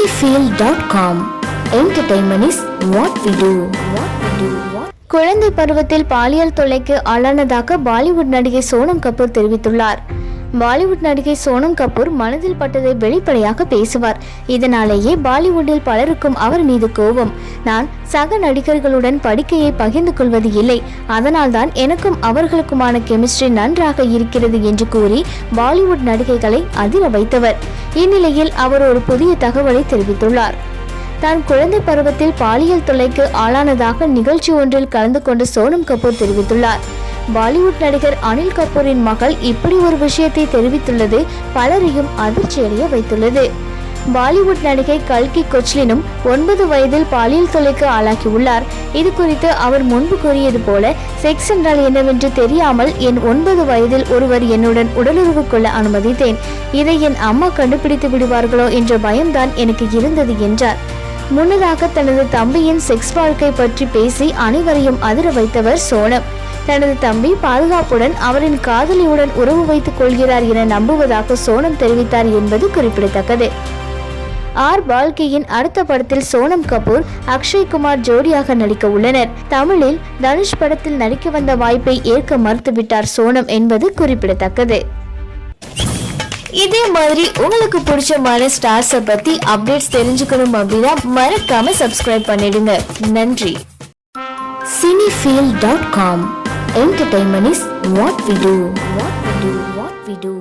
cinefield.com entertainment is what we do. What we do. குழந்தை பருவத்தில் பாலியல் தொல்லைக்கு ஆளானதாக பாலிவுட் நடிகை சோனம் கபூர் தெரிவித்துள்ளார். பாலிவுட் நடிகை சோனம் கபூர் மனதில் பட்டதை வெளிப்படையாக பேசுவார். இதனாலேயே பாலிவுட்டில் பலருக்கும் அவர் மீது கோபம். நான் சக நடிகர்களுடன் படுக்கையை பகிர்ந்து கொள்வது இல்லை. அதனால்தான் எனக்கும் அவர்களுக்குமான கெமிஸ்ட்ரி நன்றாக இருக்கிறது என்று கூறி பாலிவுட் நடிகைகளை அதிர வைத்தவர். இந்நிலையில் அவர் ஒரு புதிய தகவலை தெரிவித்துள்ளார். தான் குழந்தை பருவத்தில் பாலியல் தொல்லைக்கு ஆளானதாக நிகழ்ச்சி ஒன்றில் கலந்து கொண்டு சோனம் கபூர் தெரிவித்துள்ளார். பாலிவுட் நடிகர் அனில் கபூரின் மகள் இப்படி ஒரு விஷயத்தை தெரிவித்துள்ளது பலரையும் அதிர்ச்சியடைய வைத்துள்ளது. பாலிவுட் நடிகை கல்கி கொச்லினும் ஒன்பது வயதில் பாலியல் தொல்லைக்கு ஆளாகியுள்ளார். இது குறித்து அவர் முன்பு கூறியது போல செக்ஸ் என்றால் என்னவென்று தெரியாமல் என் ஒன்பது வயதில் ஒருவர் என்னுடன் உடலுறவு கொள்ள அனுமதித்தேன். இதை என் அம்மா கண்டுபிடித்து விடுவார்களோ என்ற பயம்தான் எனக்கு இருந்தது என்றார். முன்னதாக தனது தம்பியின் செக்ஸ் வாழ்க்கை பற்றி பேசி அனைவரையும் அதிர வைத்தவர் சோனம். தனது தம்பி பாதுகாப்புடன் அவரின் காதலியுடன் உறவு வைத்துக் கொள்கிறார் என நம்புவதாக சோனம் தெரிவித்தார் என்பது குறிப்பிடத்தக்கது. ஆர் வாழ்க்கையின் அடுத்த படத்தில் சோனம் கபூர் அக்ஷய் குமார் ஜோடியாக நடிக்க உள்ளனர். தமிழில் தனுஷ் படத்தில் நடிக்க வந்த வாய்ப்பை ஏற்க மறுத்துவிட்டார் சோனம் என்பது குறிப்பிடத்தக்கது. இதே மாதிரி உங்களுக்கு பிடிச்சமான ஸ்டார்ஸை பத்தி அப்டேட்ஸ் தெரிஞ்சுக்கணும் அப்படின்னா மறக்காம சப்ஸ்கிரைப் பண்ணிடுங்க. நன்றி. Cinefeel dot com entertainment is what we do what we do what we do